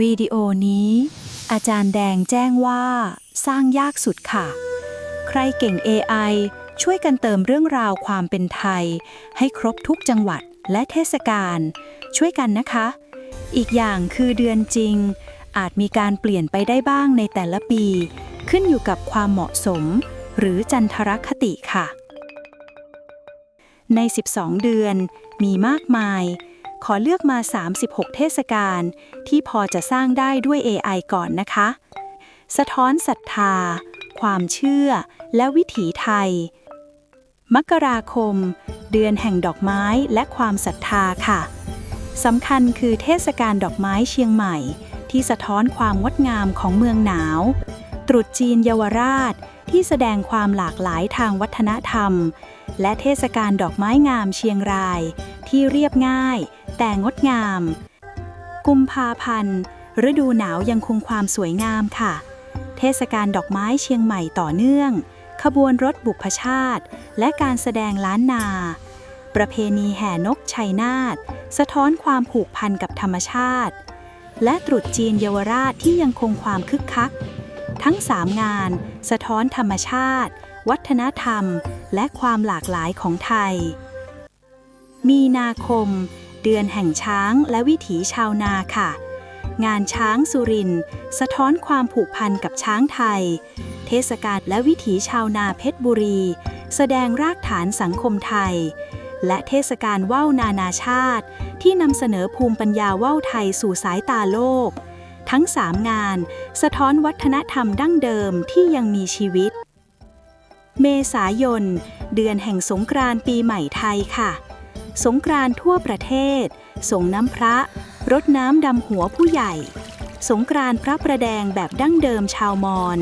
วิดีโอนี้ อาจารย์แดงแจ้งว่า สร้างยากสุดค่ะ ใครเก่ง AI ช่วยกันเติมเรื่องราวความเป็นไทย ให้ครบทุกจังหวัดและเทศกาลช่วยกันนะคะ อีกอย่างคือเดือนจริง อาจมีการเปลี่ยนไปได้บ้างในแต่ละปี ขึ้นอยู่กับความเหมาะสม หรือจันทรคติค่ะ ใน 12 เดือนมีมากมาย ขอเลือกมา 36 เทศกาลที่พอจะสร้างได้ด้วย AI ก่อนนะคะ สะท้อนศรัทธา ความเชื่อ และวิถีไทย มกราคม เดือนแห่งดอกไม้และความศรัทธาค่ะสำคัญคือเทศกาลดอกไม้เชียงใหม่ ที่สะท้อนความงดงามของเมืองหนาว ตรุษจีนเยาวราชที่แสดงความหลากหลายทางวัฒนธรรม และเทศกาลดอกไม้งามเชียงรายที่เรียบง่าย แต่งดงาม กุมภาพันธ์ ฤดูหนาวยังคงความสวยงามค่ะ เทศกาลดอกไม้เชียงใหม่ต่อเนื่อง ขบวนรถบุพชาติ และการแสดงล้านนา ประเพณีแห่นกชัยนาทสะท้อนความผูกพันกับธรรมชาติ และตรุษจีนเยาวราชที่ยังคงความคึกคัก ทั้งสามงาน สะท้อนธรรมชาติ วัฒนธรรม และความหลากหลายของไทย มีนาคม เดือนแห่งช้างและวิถีชาวนาค่ะ งานช้างสุรินทร์สะท้อนความผูกพันกับช้างไทย เทศกาลและวิถีชาวนาเพชรบุรี แสดงรากฐานสังคมไทย และเทศกาลว่าวนานาชาติ ที่นำเสนอภูมิปัญญาว่าวไทยสู่สายตาโลก ทั้งสามงาน สะท้อนวัฒนธรรมดั้งเดิมที่ยังมีชีวิต เมษายน เดือนแห่งสงกรานต์ปีใหม่ไทยค่ะ สงกรานทั่วประเทศ ส่งน้ำพระ รดน้ำดำหัวผู้ใหญ่ สงกรานพระประแดงแบบดั้งเดิมชาวมอญ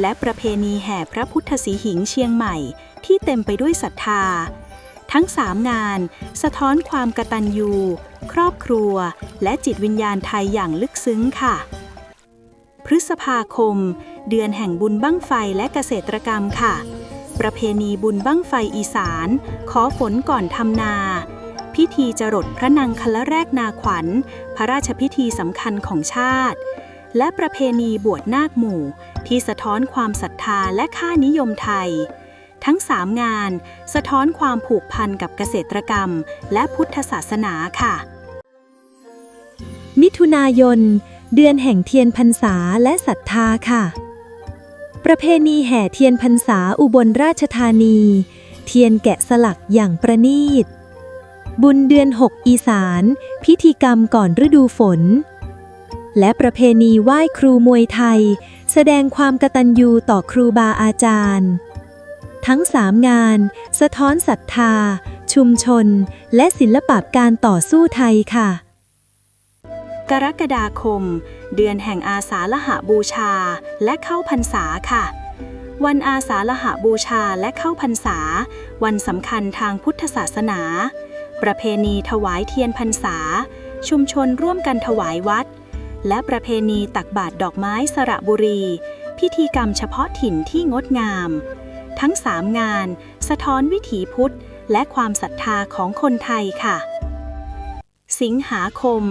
และประเพณีแห่พระพุทธสีหิงเชียงใหม่ ที่เต็มไปด้วยศรัทธา ทั้งสามงาน สะท้อนความกตัญญู ครอบครัว และจิตวิญญาณไทยอย่างลึกซึ้งค่ะ พฤษภาคม เดือนแห่งบุญบั้งไฟและเกษตรกรรมค่ะประเพณีบุญบั้งไฟอีสาน ขอฝนก่อนทำนา พิธีจรดพระนางคละแรกนาขวัญ พระราชพิธีสำคัญของชาติ และประเพณีบวชนาคหมู่ ที่สะท้อนความศรัทธาและค่านิยมไทย ทั้งสามงานสะท้อนความผูกพันกับเกษตรกรรม และพุทธศาสนาค่ะ มิถุนายน เดือนแห่งเทียนพรรษาและศรัทธาค่ะ ประเพณีแห่เทียนพรรษาอุบลราชธานี เทียนแกะสลักอย่างประณีต บุญเดือนหกอีสาน พิธีกรรมก่อนฤดูฝน และประเพณีไหว้ครูมวยไทย แสดงความกตัญญูต่อครูบาอาจารย์ ทั้งสามงาน สะท้อนศรัทธา ชุมชน และศิลปะการต่อสู้ไทยค่ะ กรกฎาคม เดือนแห่งอาสาฬหบูชาและเข้าพรรษาค่ะวันอาสาฬหบูชาและเข้าพรรษา วันสำคัญทางพุทธศาสนา ประเพณีถวายเทียนพรรษา ชุมชนร่วมกันถวายวัด และประเพณีตักบาตรดอกไม้สระบุรี พิธีกรรมเฉพาะถิ่นที่งดงาม ทั้งสามงาน สะท้อนวิถีพุทธ และความศรัทธาของคนไทยค่ะ สิงหาคม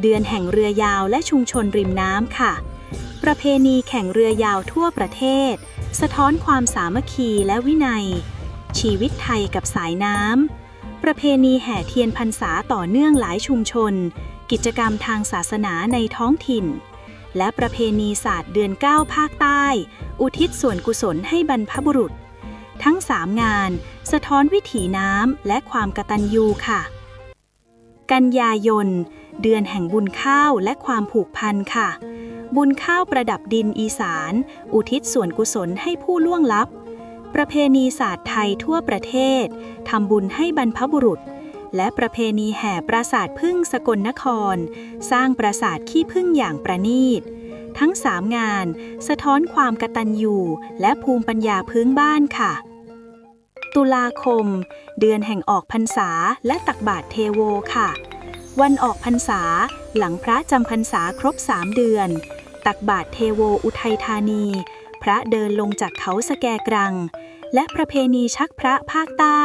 เดือนแห่งเรือยาวและชุมชนริมน้ำค่ะ ประเพณีแข่งเรือยาวทั่วประเทศ สะท้อนความสามัคคีและวินัย ชีวิตไทยกับสายน้ำ ประเพณีแห่เทียนพรรษาต่อเนื่องหลายชุมชน กิจกรรมทางศาสนาในท้องถิ่น และประเพณีศาสตร์เดือนเก้าภาคใต้ อุทิศส่วนกุศลให้บรรพบุรุษ ทั้งสามงาน สะท้อนวิถีน้ำและความกตัญญูค่ะ กันยายน เดือนแห่งบุญข้าวและความผูกพันค่ะ บุญข้าวประดับดินอีสาน อุทิศส่วนกุศลให้ผู้ล่วงลับ ประเพณีศาสตร์ไทยทั่วประเทศทำบุญให้บรรพบุรุษ และประเพณีแห่ปราสาทพึ่งสกลนคร สร้างปราสาทขี้พึ่งอย่างประณีต ทั้งสามงาน สะท้อนความกตัญญูและภูมิปัญญาพื้นบ้านค่ะ ตุลาคม เดือนแห่งออกพรรษาและตักบาตรเทโวค่ะ วันออกพรรษาหลังพระจำพรรษาครบสามเดือน ตักบาตรเทโวอุทัยธานี พระเดินลงจากเขาสแกกรัง และประเพณีชักพระภาคใต้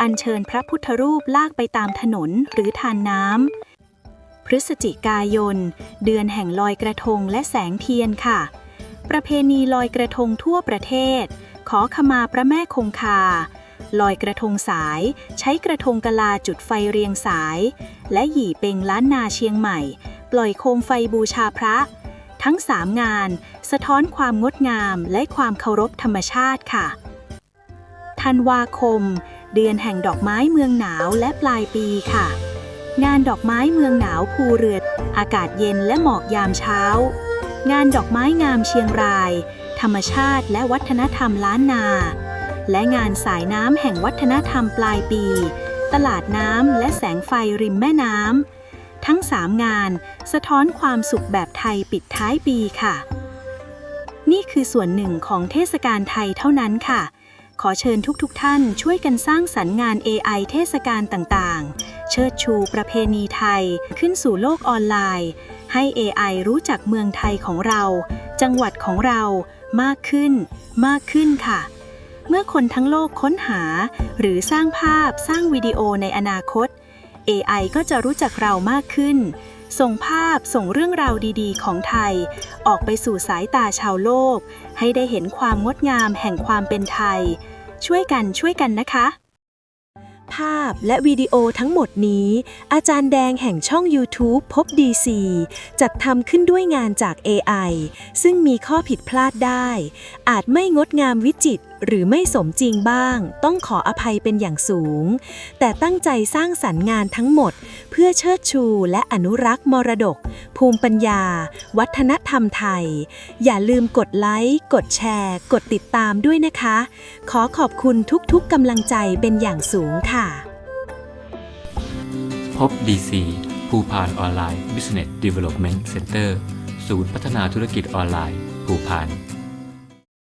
อัญเชิญพระพุทธรูปลากไปตามถนนหรือทานน้ำ พฤศจิกายน เดือนแห่งลอยกระทงและแสงเทียนค่ะ ประเพณีลอยกระทงทั่วประเทศ ขอขมาพระแม่คงคา ลอยกระทงสายใช้กระทงกะลาจุดไฟเรียงสาย และหยี่เปงล้านนาเชียงใหม่ ปล่อยโคมไฟบูชาพระ ทั้งสามงาน สะท้อนความงดงามและความเคารพธรรมชาติค่ะ ธันวาคม เดือนแห่งดอกไม้เมืองหนาวและปลายปีค่ะ งานดอกไม้เมืองหนาวภูเรือดอากาศเย็นและหมอกยามเช้า งานดอกไม้งามเชียงราย ธรรมชาติและวัฒนธรรมล้านนา และงานสายน้ำแห่งวัฒนธรรมปลายปี ตลาดน้ำและแสงไฟริมแม่น้ำ ทั้งสามงาน สะท้อนความสุขแบบไทยปิดท้ายปีค่ะ นี่คือส่วนหนึ่งของเทศกาลไทยเท่านั้นค่ะ ขอเชิญทุกๆทท่านช่วยกันสร้างสรรค์งาน AI เทศกาลต่างๆ เชิดชูประเพณีไทยขึ้นสู่โลกออนไลน์ ให้ AI รู้จักเมืองไทยของเรา จังหวัดของเรามากขึ้น มากขึ้นค่ะเมื่อคนทั้งโลกค้นหา หรือสร้างภาพสร้างวิดีโอในอนาคต AI ก็จะรู้จักเรามากขึ้น ส่งภาพส่งเรื่องราวดีๆ ของไทย ออกไปสู่สายตาชาวโลก ให้ได้เห็นความงดงามแห่งความเป็นไทย ช่วยกันช่วยกันนะคะ ภาพและวิดีโอทั้งหมดนี้ อาจารย์แดงแห่งช่อง YouTube พบ DC จัดทำขึ้นด้วยงานจาก AI ซึ่งมีข้อผิดพลาดได้ อาจไม่งดงามวิจิตร หรือไม่สมจริงบ้าง ต้องขออภัยเป็นอย่างสูง แต่ตั้งใจสร้างสรรค์งานทั้งหมด เพื่อเชิดชูและอนุรักษ์มรดก ภูมิปัญญา วัฒนธรรมไทย อย่าลืมกดไลค์ กดแชร์ กดติดตามด้วยนะคะ ขอขอบคุณทุกๆกำลังใจเป็นอย่างสูงค่ะ พบ DC ภูพานออนไลน์ Business Development Center ศูนย์พัฒนาธุรกิจออนไลน์ ภูพาน